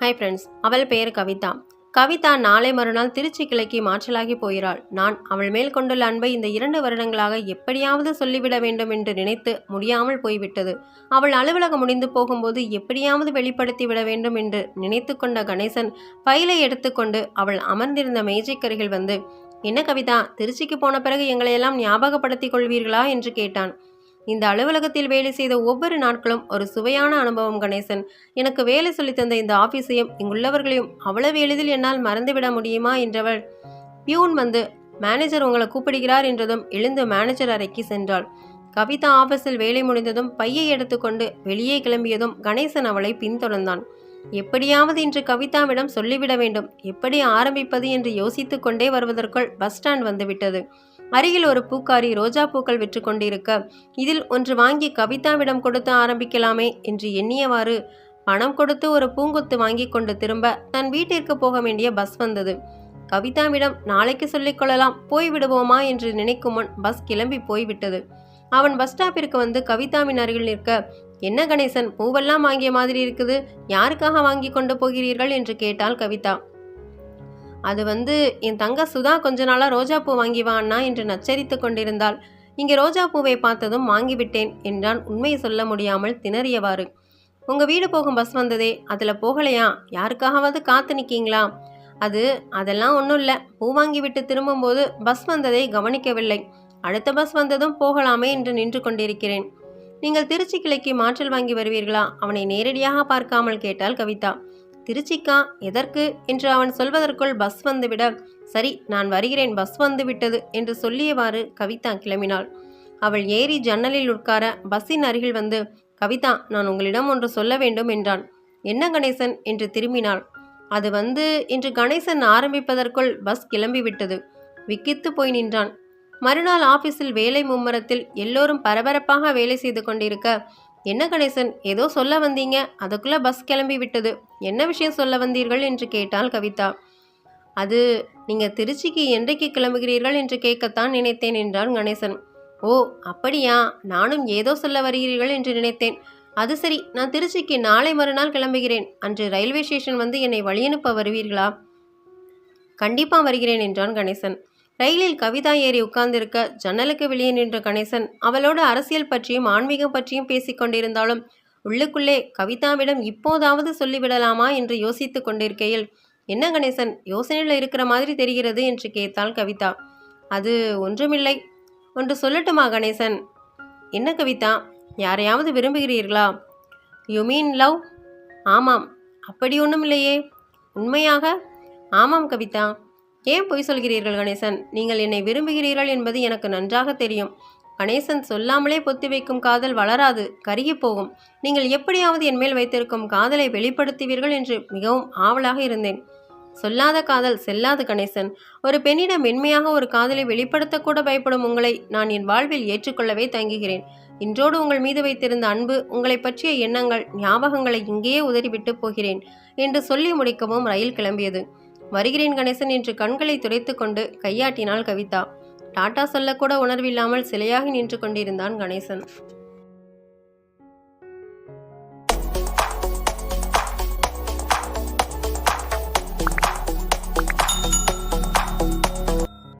Hi friends அவள் பெயர் கவிதா. கவிதா நாளை மறுநாள் திருச்சி கிளைக்கு மாற்றலாகி போகிறாள். நான் அவள் மேல் கொண்டுள்ள அன்பை இந்த இரண்டு வருடங்களாக எப்படியாவது சொல்லிவிட வேண்டும் என்று நினைத்து முடியாமல் போய்விட்டது. அவள் அலுவலகம் முடிந்து போகும்போது எப்படியாவது வெளிப்படுத்தி விட வேண்டும் என்று நினைத்து கொண்ட கணேசன் ஃபைலை எடுத்துக்கொண்டு அவள் அமர்ந்திருந்த மேஜைக்கருகில் வந்து என்ன கவிதா திருச்சிக்கு போன பிறகு எங்களையெல்லாம் ஞாபகப்படுத்திக் கொள்வீர்களா? என்று கேட்டான். இந்த அலுவலகத்தில் வேலை செய்த ஒவ்வொரு நாட்களும் ஒரு சுவையான அனுபவம் கணேசன். எனக்கு வேலை சொல்லித் தந்த இந்த ஆஃபீஸையும் இங்குள்ளவர்களையும் அவ்வளவு எளிதில் என்னால் மறந்துவிட முடியுமா? என்றவள். பியூன் வந்து மேனேஜர் உங்களை கூப்பிடுகிறார் என்றதும் எழுந்து மேனேஜர் அறைக்கு சென்றாள். கவிதா ஆபீஸில் வேலை முடிந்ததும் பையை எடுத்துக்கொண்டு வெளியே கிளம்பியதும் கணேசன் அவளை பின்தொடர்ந்தான். எப்படியாவது இன்று கவிதாவிடம் சொல்லிவிட வேண்டும். எப்படி ஆரம்பிப்பது? என்று யோசித்துக்கொண்டே கொண்டே வருவதற்குள் பஸ் ஸ்டாண்ட் வந்துவிட்டது அருகில் ஒரு பூக்காரி ரோஜா பூக்கள் விற்று கொண்டிருக்க இதில் ஒன்று வாங்கி கவிதாவிடம் கொடுத்து ஆரம்பிக்கலாமே என்று எண்ணியவாறு பணம் கொடுத்து ஒரு பூங்கொத்து வாங்கி கொண்டு திரும்ப தன் வீட்டிற்கு போக வேண்டிய பஸ் வந்தது. கவிதாவிடம் நாளைக்கு சொல்லிக் கொள்ளலாம் என்று நினைக்கும் முன் பஸ் கிளம்பி போய்விட்டது. அவன் பஸ் ஸ்டாப்பிற்கு வந்து கவிதாவின் அருகில் நிற்க என்ன கணேசன் பூவெல்லாம் வாங்கிய மாதிரி இருக்குது யாருக்காக வாங்கி கொண்டு போகிறீர்கள்? என்று கேட்டாள் கவிதா. அது வந்து என் தங்க சுதா கொஞ்ச நாளாக ரோஜா பூ வாங்கி வா என்று நச்சரித்து கொண்டிருந்தாள். இங்கே ரோஜா பூவை பார்த்ததும் வாங்கிவிட்டேன் என்றான். உண்மையை சொல்ல முடியாமல் திணறியவாறு. உங்கள் வீடு போகும் பஸ் வந்ததே அதில் போகலையா? யாருக்காகவாவது காத்து நிற்கீங்களா அது அதெல்லாம் ஒன்றும் இல்லை. பூ வாங்கிவிட்டு திரும்பும்போது பஸ் வந்ததை கவனிக்கவில்லை. அடுத்த பஸ் வந்ததும் போகலாமே என்று நின்று கொண்டிருக்கிறேன். நீங்கள் திருச்சி கிளைக்கு மாற்றல் வாங்கி வருவீர்களா? அவனை நேரடியாக பார்க்காமல் கேட்டால் கவிதா. திருச்சிக்கா எதற்கு? என்று அவன் சொல்வதற்குள் பஸ் வந்துவிட சரி நான் வருகிறேன் பஸ் வந்து விட்டது என்று சொல்லியவாறு கவிதா கிளம்பினாள். அவள் ஏறி ஜன்னலில் உட்கார பஸ்ஸின் அருகில் வந்து கவிதா நான் உங்களிடம் ஒன்று சொல்ல வேண்டும் என்றான் என்ன கணேசன்? என்று திரும்பினாள். அது வந்து இன்று கணேசன் ஆரம்பிப்பதற்குள் பஸ் கிளம்பிவிட்டது. விக்கித்து போய் நின்றான். மறுநாள் ஆபீஸில் வேலை மும்மரத்தில் எல்லோரும் பரபரப்பாக வேலை செய்து கொண்டிருக்க என்ன கணேசன் ஏதோ சொல்ல வந்தீங்க? அதுக்குள்ள பஸ் கிளம்பி விட்டது. என்ன விஷயம் சொல்ல வந்தீர்கள்? என்று கேட்டாள் கவிதா. அது நீங்க திருச்சிக்கு என்றைக்கு கிளம்புகிறீர்கள்? என்று கேட்கத்தான் நினைத்தேன் என்றான் கணேசன். ஓ அப்படியா? நானும் ஏதோ சொல்ல வருகிறீர்கள் என்று நினைத்தேன். அது சரி நான் திருச்சிக்கு நாளை மறுநாள் கிளம்புகிறேன். அன்று ரயில்வே ஸ்டேஷன் வந்து என்னை வழியனுப்ப வருவீர்களா? கண்டிப்பாக வருகிறேன் என்றான் கணேசன். ரயிலில் கவிதா ஏறி உட்கார்ந்திருக்க ஜன்னலுக்கு வெளியே நின்ற கணேசன் அவளோடு அரசியல் பற்றியும் ஆன்மீகம் பற்றியும் பேசிக்கொண்டிருந்தாலும் உள்ளுக்குள்ளே கவிதாவிடம் இப்போதாவது சொல்லிவிடலாமா என்று யோசித்துக் கொண்டிருக்கையில் என்ன கணேசன் யோசனையில் இருக்கிற மாதிரி தெரிகிறது என்று கேட்டாள் கவிதா. அது ஒன்றுமில்லை ஒன்று சொல்லட்டுமா கணேசன்? என்ன கவிதா யாரையாவது விரும்புகிறீர்களா? யூ மீன் லவ் ஆமாம். அப்படி ஒன்றும் இல்லையே உண்மையாக? ஆமாம் கவிதா. ஏன் பொய் சொல்கிறீர்கள் கணேசன்? நீங்கள் என்னை விரும்புகிறீர்கள் என்பது எனக்கு நன்றாக தெரியும். கணேசன் சொல்லாமலே பொத்தி வைக்கும் காதல் வளராது கருகி போகும். நீங்கள் எப்படியாவது என் மேல் வைத்திருக்கும் காதலை வெளிப்படுத்துவீர்கள் என்று மிகவும் ஆவலாக இருந்தேன். சொல்லாத காதல் செல்லாது கணேசன். ஒரு பெண்ணிடம் மென்மையாக ஒரு காதலை வெளிப்படுத்தக்கூட பயப்படும் உங்களை நான் என் வாழ்வில் ஏற்றுக்கொள்ளவே தங்குகிறேன் இன்றோடு உங்கள் மீது வைத்திருந்த அன்பு உங்களை பற்றிய எண்ணங்கள் ஞாபகங்களை இங்கேயே உதறிவிட்டு போகிறேன் என்று சொல்லி முடிக்கவும் ரயில் கிளம்பியது. வருகிறேன் கணேசன் என்று கண்களை துடைத்து கொண்டு கையாட்டினாள் கவிதா. டாட்டா சொல்லக்கூட உணர்வில்லாமல் சிலையாகி நின்று கொண்டிருந்தான் கணேசன்.